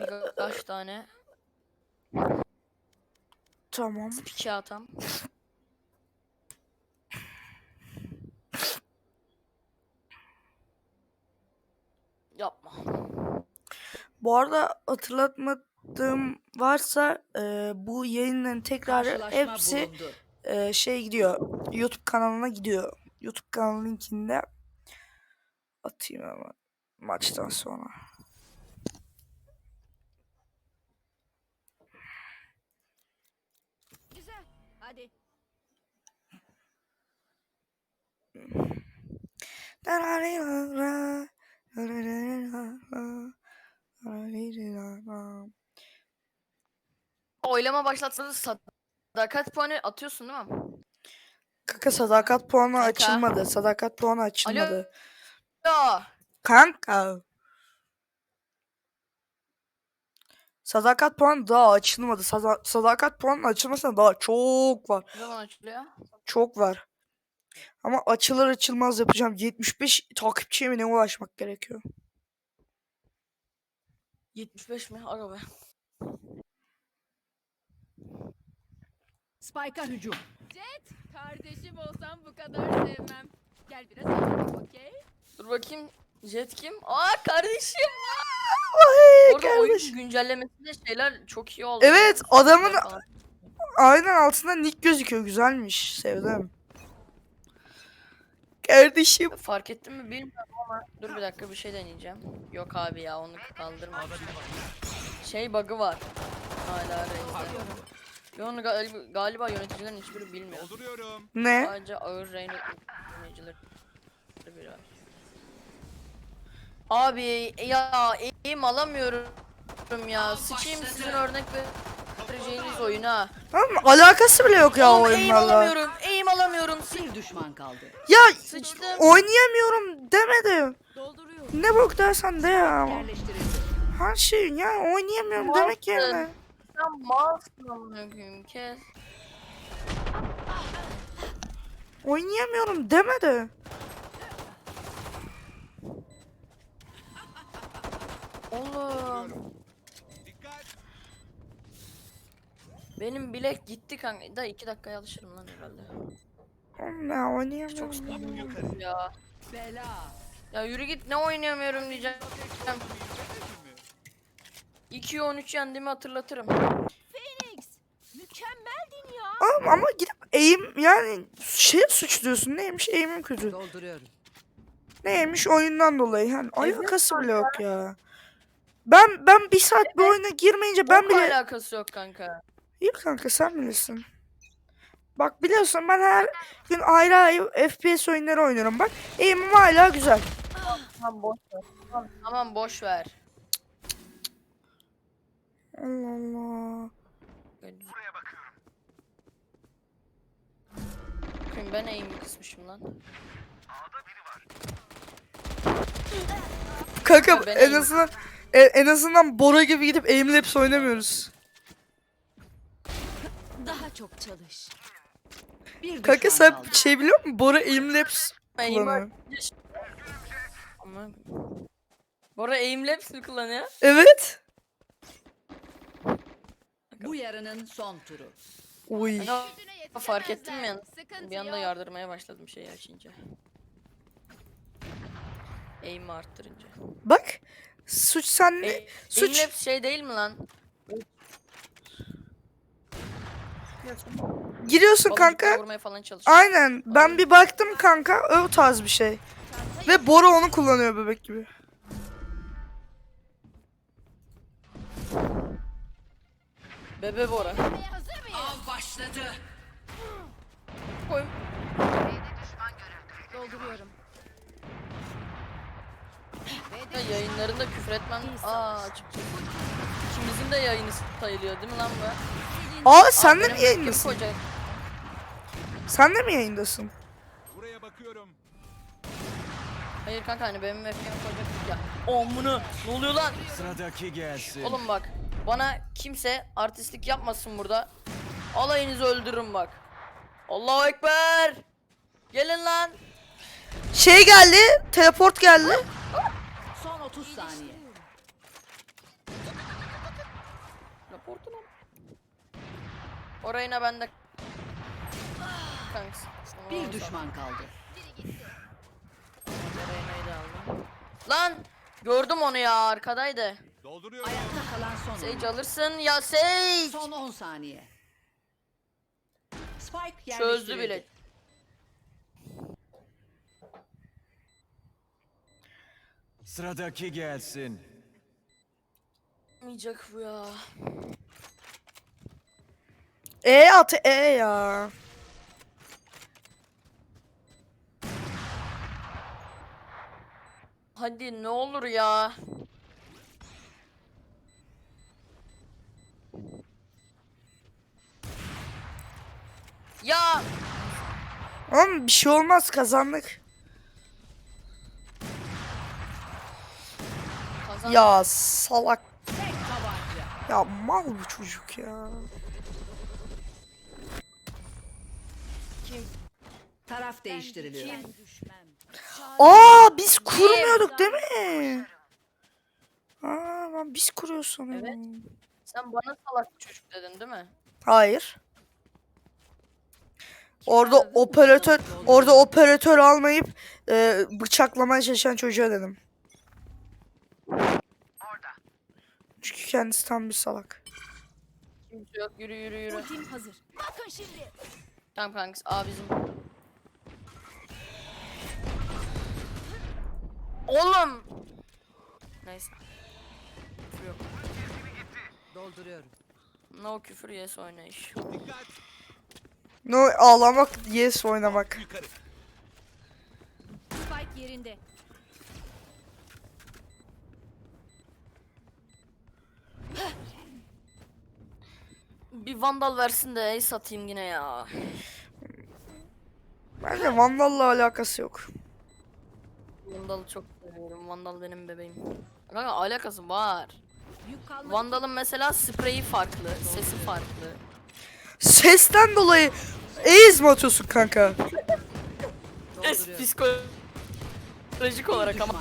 Birkaç tane Tamam. pike atam. Yapma. Bu arada hatırlatmadığım varsa e, bu yayınların Karşılaşma hepsi bulundu. e, şey gidiyor. YouTube kanalına gidiyor. YouTube kanalı linkinde atayım hemen maçtan sonra. Güzel. Hadi. Oylama başlatsanız sadakat puanı atıyorsun değil mi? Kanka sadakat puanı Kanka. açılmadı. Sadakat puanı açılmadı. Ya. Kanka. Sadakat puanı daha açılmadı. Sada- sadakat puanı açılmasına daha çok var. Ne zaman açılıyor? Çok var. Ama açılır açılmaz yapacağım. 75 takipçiye mi ne ulaşmak gerekiyor? 75 mi? Ara be. Spike'a hücum. Kardeşim olsam bu kadar sevmem. Gel biraz oynayalım okey? Dur bakayım. Jet kim? Aa kardeşim. Ay Orada kardeş. oyun güncellemesinde şeyler çok iyi oldu. Evet, adamın- falan. Aynen altında nick gözüküyor. Güzelmiş. Sevdim. Kardeşim. Fark ettin mi bilmiyorum ama dur bir dakika bir şey deneyeceğim. Yok abi ya onu kaldırma. Şey bug'ı var. Hala Reis'de. Ve onu galiba, galiba yöneticilerin hiçbiri bilmiyor. Dolduruyorum. Ne? Sadece ağır Reyna yöneticileri. Abi ya eğim alamıyorum ya. Sıçayım sizin örnek vereceğiniz oyuna. Tamam? Alakası bile yok ya Oğlum oyunlarla. Eğim alamıyorum. Bir düşman kaldı. Ya Sıçtım. oynayamıyorum demedim. Dolduruyor. Ne bok dersen de ya. Yerleştirildi. Her şey ya oynayamıyorum demek yerine. Sen malsın amına koyayım kes. Oynayamıyorum demedi. Oğlum. Dikkat. Benim bilek gitti kanka. Da iki dakikaya alışırım lan herhalde. Ya oynayamıyorum. Çok sıkıntı ya. Bela. Ya yürü git ne oynayamıyorum diyeceğim. 2 13 yendiğimi hatırlatırım. Phoenix! Mükemmeldin ya. Ama, ama gidip eğim yani şey suçluyorsun. Neymiş eğimim kötü. Dolduruyorum. Neymiş oyundan dolayı. Yani alakası bile yok ya. Ben ben bir saat bir oyuna girmeyince ben bile... alakası yok kanka. İyi kanka sen bilirsin. Bak biliyorsun ben her gün ayrı ayrı FPS oyunları oynuyorum bak. Eğimim hala güzel. Tamam boş ver. Tamam, tamam boş ver. Allah Allah. Bakayım ben eğimi kısmışım lan. Kanka ben en azından e- en azından Bora gibi gidip aimlabs oynamıyoruz. Daha çok çalış. Bir Kanka sen kaldı. şey biliyor musun? Bora aimlabs kullanıyor. Ama... Bora aimlabs mi kullanıyor? Evet. Bu yarının son turu. Uy. Kanka, fark ettin mi yani? Bir anda yardırmaya başladım şeyi açınca. Aim'i arttırınca. Bak. Suç sen ne? E, Suç. Aimlabs şey değil mi lan? Giriyorsun kanka. vurmaya falan çalışıyor. Aynen. Ben bir baktım kanka. O tarz bir şey. Ve Bora onu kullanıyor bebek gibi. Bebe Bora. Av başladı. Koy. Dolduruyorum. Ya yayınlarında küfür etmem. Aa açıkçası. İkimizin de yayını sayılıyor değil mi lan bu? Aa sen de mi kim koyacak? Sen de mi yayındasın? Buraya bakıyorum. Hayır kanka hani benim webcam koyacak ya. Amına ne oluyor lan? Sıradaki gelsin. Oğlum bak bana kimse artistlik yapmasın burada. Alayınızı öldürürüm bak. Allahu Ekber. Gelin lan. Şey geldi. Teleport geldi. Son 30 saniye. Raportu lan. Orayına bende. Bir düşman kaldı. Reyna'yı da aldım. Lan! Gördüm onu ya arkadaydı. Dolduruyorum. Ayakta kalan son oyuncu. Sage alırsın ya Sage! Son 10 saniye. Spike Çözdü yerleştirildi. bile. Sıradaki gelsin. Olmayacak bu ya. E at E ya. Hadi ne olur ya. Ya Oğlum bir şey olmaz kazandık. kazan. Ya salak. Ya mal bu çocuk ya. Taraf değiştiriliyor. Aa biz kurmuyorduk değil mi? Aa ben biz kuruyoruz sanıyorum. Sen bana salak bir çocuk dedin değil mi? Hayır. Orada operatör orada operatör almayıp e, bıçaklamaya çalışan çocuğa dedim. Çünkü kendisi tam bir salak. Kimse yok yürü yürü yürü. Ultim hazır. Bakın şimdi. Tamam kanks A bizim. Oğlum. Neyse. Küfür yok. Dolduruyorum. No küfür yes oynayış. Dikkat. No ağlamak yes oynamak. Yukarı. Spike yerinde. Bir vandal versin de ace satayım yine ya. Bence Vandal'la alakası yok. Vandal'ı çok seviyorum. Vandal benim bebeğim. Kanka alakası var. Vandal'ın mesela spreyi farklı, sesi farklı. Sesten dolayı Ace mi atıyorsun kanka? Es psikolojik olarak ama.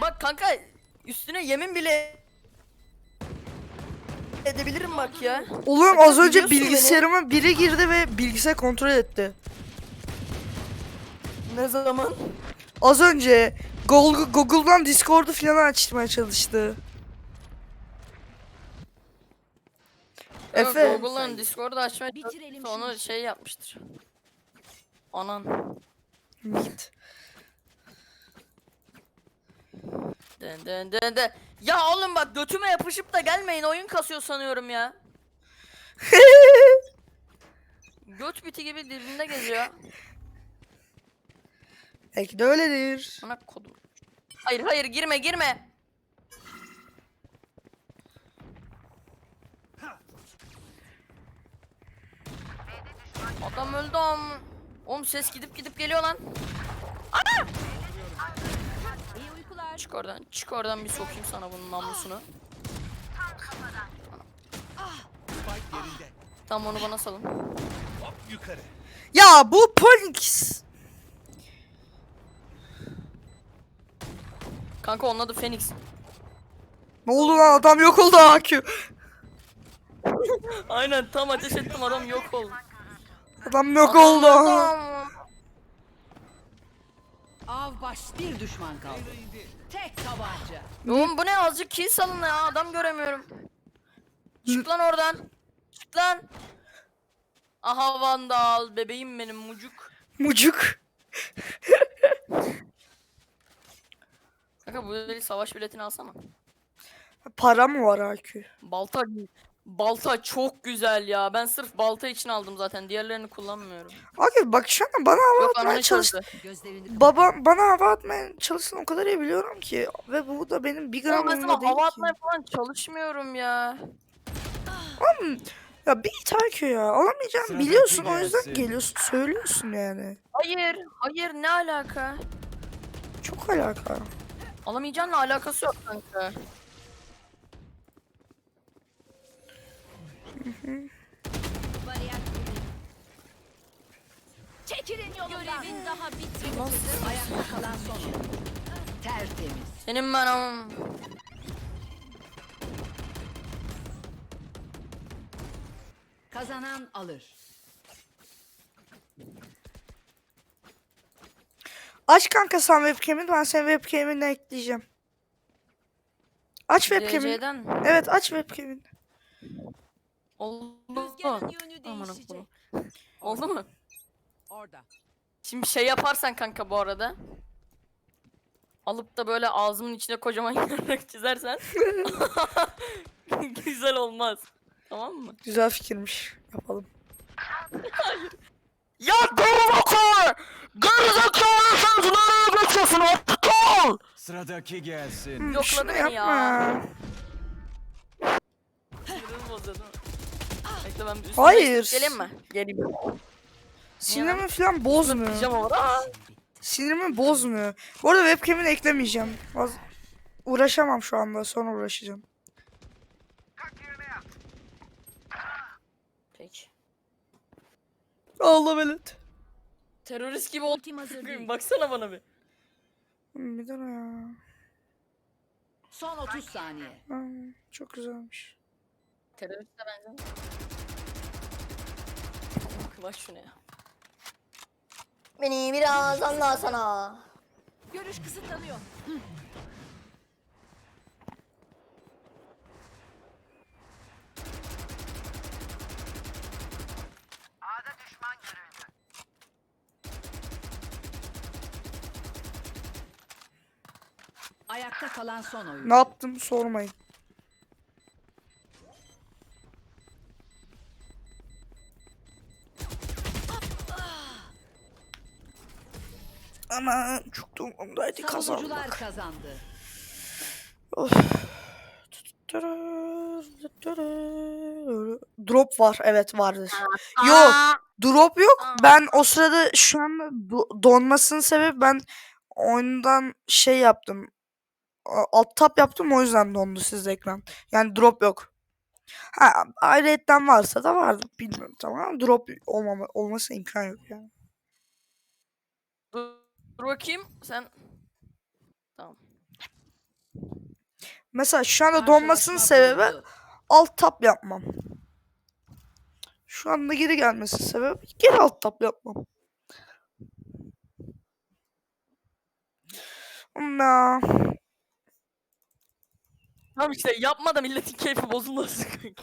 Bak kanka üstüne yemin bile edebilirim bak ya. Oğlum az önce biliyorsun beni. bilgisayarıma biri girdi ve bilgisayar kontrol etti. Ne zaman? Az önce Google, Google'dan Discord'u falan açmaya çalıştı. Efe. Efe. Google'ın Discord'u açmaya çalıştı, onu şey yapmıştır. Anan. Mit. Den den den den. Ya oğlum bak götüme yapışıp da gelmeyin oyun kasıyor sanıyorum ya. Göt biti gibi dibimde geziyor. Belki de öyledir. Ana kodum. Hayır hayır girme girme. Adam öldü am. Oğlum ses gidip gidip geliyor lan. İyi uykular. Çık oradan. Çık oradan bir sokayım sana bunun namlusunu. Tamam onu bana salın. Hop yukarı. Ya bu Polix. Kanka onun adı Phoenix. Ne oldu lan adam yok oldu AQ. Aynen tam ateş ettim adam yok oldu. Adam yok Adam oldu. adam. Av baş bir düşman kaldı. Tek tabanca. Oğlum bu ne azıcık kill salın ya adam göremiyorum. Çık lan oradan. Çık lan. Aha vandal bebeğim benim mucuk. Mucuk. Kanka bu değil savaş biletini alsana. Para mı var AQ? Balta balta çok güzel ya. Ben sırf balta için aldım zaten. Diğerlerini kullanmıyorum. AQ bak şu an bana hava Yok atmaya çalış. Babam bana hava atmaya çalışsın o kadar iyi biliyorum ki. Ve bu da benim bir gram Oğlum umurumda değil hava ki. atmaya falan çalışmıyorum ya. Ya bir AQ ya. Alamayacağım Sıradaki biliyorsun o yüzden geliyorsun söylüyorsun yani. Hayır, hayır ne alaka? Çok alaka. Alamayacağınla alakası yok kanka. Bariyer kuruldu. Çekilin yolundan. Görevin daha bitmedi. ayakta kalan son oyuncu. Tertemiz. Senin ben amım. Kazanan alır. Aç kanka sen webcam'ini ben senin webcam'ini ekleyeceğim. Aç webcam'ini. DC'den mi? Evet aç webcam'ini. Oldu Rüzgarın yönü Aman değişecek. Oldu mu? Orada. Şimdi şey yaparsan kanka bu arada. Alıp da böyle ağzımın içine kocaman yarrak çizersen. Güzel olmaz. Tamam mı? Güzel fikirmiş. Yapalım. Ya gerizekalı! Gerizekalı sen nereye geçiyorsun aptal? Sıradaki gelsin. Hı, Yokladı şunu ya. yapma. Bozuyor değil mi? Bekle ben bir üstüne Hayır. Geleyim mi? Geleyim. Sinirimi falan bozmuyor. Pijama var. Aa! Sinirimi bozmuyor. Bu arada webcam'ini eklemeyeceğim. Vaz- Uğraşamam şu anda. Sonra uğraşacağım. Peki. Allah belet. Terörist gibi ol. Ultim hazır değil. Baksana bana bir. Bir de ne ya? Son 30 saniye. Ha, çok güzelmiş. Teröriste bence. Bak şuna ya. Beni biraz anlasana. Görüş kısıtlanıyor. Ayakta kalan son oyun. Ne yaptım sormayın. Ama çok da umurumdaydı kazandık. Savunucular kazandı. Of. Drop var. Evet vardır. Yok. Drop yok. Ben o sırada şu an do- donmasının sebebi ben oyundan şey yaptım. Alt tab yaptım o yüzden dondu sizde ekran. Yani drop yok. Ha ayrıyetten varsa da vardı bilmiyorum tamam ama drop olmama, olması imkan yok yani. Dur, dur bakayım sen. Tamam. Mesela şu anda donmasının sebebi alt tab yapmam. Şu anda geri gelmesi sebebi geri alt tab yapmam. Ya. Tamam işte yapma da milletin keyfi bozulmasın kanka.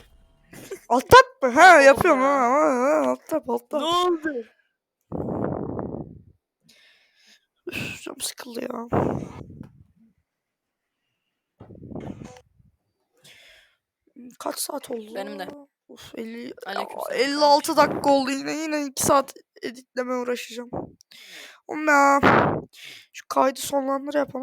Alt tab mı? Ha yapıyorum ya. ha, ha. Alt tab alt tab. ne oldu? Üf, canım sıkıldı ya. Kaç saat oldu? Benim de. Of 50 Aleykümselam. 56 dakika oldu yine yine 2 saat editleme uğraşacağım. Oğlum ya. Şu kaydı sonlandır yapalım.